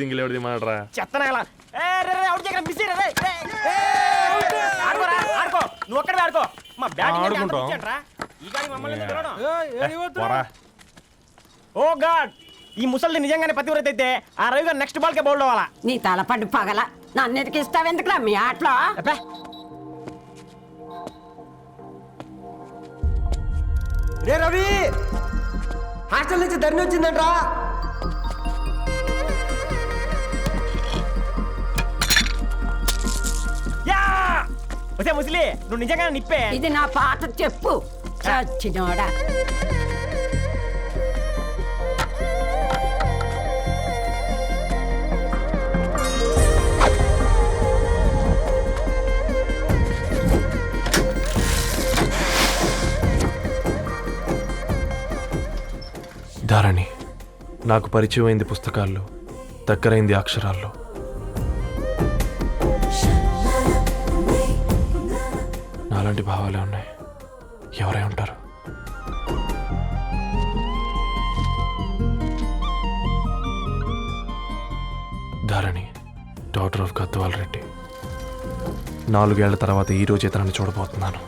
Single ఎవరిది మాట్రా చెత్తన ఎలా? ఏ, రే, రే, out చేయకండి, మిస్ అయ్యారు, రే, రే. ఆడుకోరా, ఆడుకో నువ్వు ఒక్కడే ఆడుకో. మా బ్యాటింగ్ ఓ గాడ్. ఈ ముసలిది నిజంగానే పతివ్రత అయితే ఆ రవి గారు నెక్స్ట్ బాల్ కే బౌల్డ్ అవ్వాలా? నీ తలపండు పగల. నన్ను ఇస్తావెందుకురా మీ ఆటలో? అబ్బే, రే రవి హాస్టల్ నుంచి ధరణి వచ్చిందంట్రా. వచ్చే ముసలి నువ్వు నిజంగానే నిప్పే. ఇది నా పాత చెప్పు. చచ్చినోడా ధారణి నాకు పరిచయమైంది పుస్తకాల్లో దగ్గరైంది అక్షరాల్లో. నాలాంటి భావాలే ఉన్నాయి. ఎవరై ఉంటారు? Dharani doctor of Gadwal Reddy. నాలుగేళ్ళ తర్వాత ఈ రోజు ఇతరాన్ని చూడబోతున్నాను.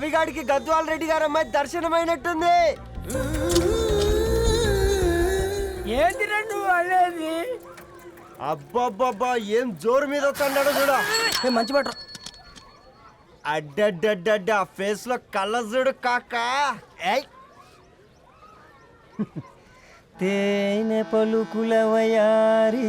రవిగాడికి గద్వాల్ రెడ్డి గారు అమ్మాయి దర్శనమైనట్టుంది. ఏంది నువ్వు అనేది? అబ్బబ్బబ్బా ఏం జోరు మీద వస్తున్నాడో చూడ. మంచి బట్టర్ అడ్డడ్డడ్డడ్డ ఫేస్లో కళ్ళ చూడు కాకా. ఏయ్. తేనె పలుకుల వయారి.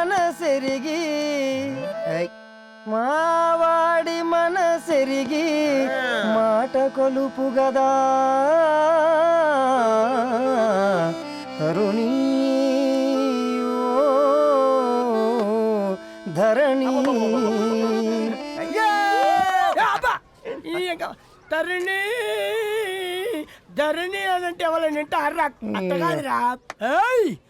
మనసెరిగి మావాడి మనసెరిగి మాట కొలుపు గదా తరుణీ ధరణి తరుణి ధరణి అదంటే ఎవరైనా అర్రా అట్ట కాదురా!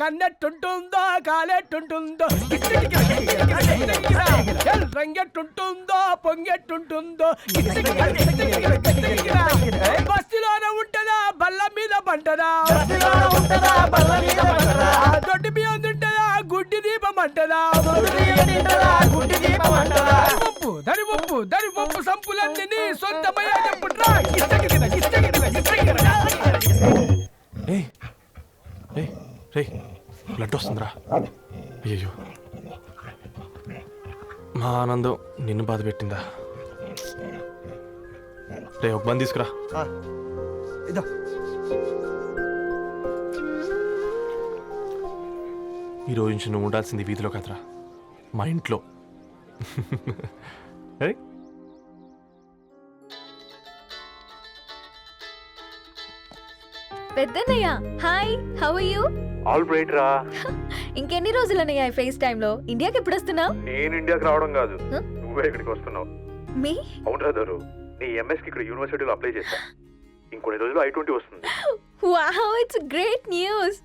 కన్నెట్టుంటుందో కాలెట్టుంటుందో. రంగెట్టుంటుందో పొంగెట్టుంటుందో. బాధ పెట్టిందా? రే ఒక బంద్ తీసుకురా. ఇదో. ఈ రోజు నుంచి నువ్వు ఉండాల్సింది వీధిలో కదరా. మా ఇంట్లో. ఏయ్, పెద్దన్నయ్య hi how are you all right రా. ఇంకెన్ని రోజులన్నయ్య ఫేస్ టైం లో ఇండియాకి ఎప్పుడు వస్తున్నావు నేను ఇండియాకి రావడం కాదు? నువ్వే ఇక్కడికి వస్తున్నావు. మీ? అవునరా దొరు నీ ఎంఎస్కి ఇక్కడ యూనివర్సిటీలో అప్లై చేశా. ఇంకొన్ని రోజులు ఐ ట్వంటీ వస్తుంది. వావ్ ఇట్స్ గ్రేట్ న్యూస్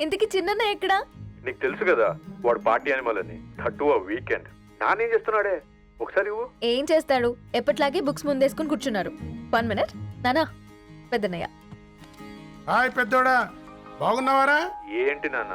ఇంతకి చిన్నన్నయ్య ఎక్కడా? నీకు తెలుసు కదా వాడు పార్టీ అనిమల్ అని. థర్టూ ఆ వీకెండ్ నానేం చేస్తున్నాడే? ఒకసారి ఇవ్వు. ఏం చేస్తాడు? ఎప్పట్లాగే బుక్స్ ముందేసుకుని కూర్చున్నారు. One minute. నానా పెద్దన్నయ్య. హాయ్ పెద్దోడా. బాగున్నావారా? ఏంటి నాన్న?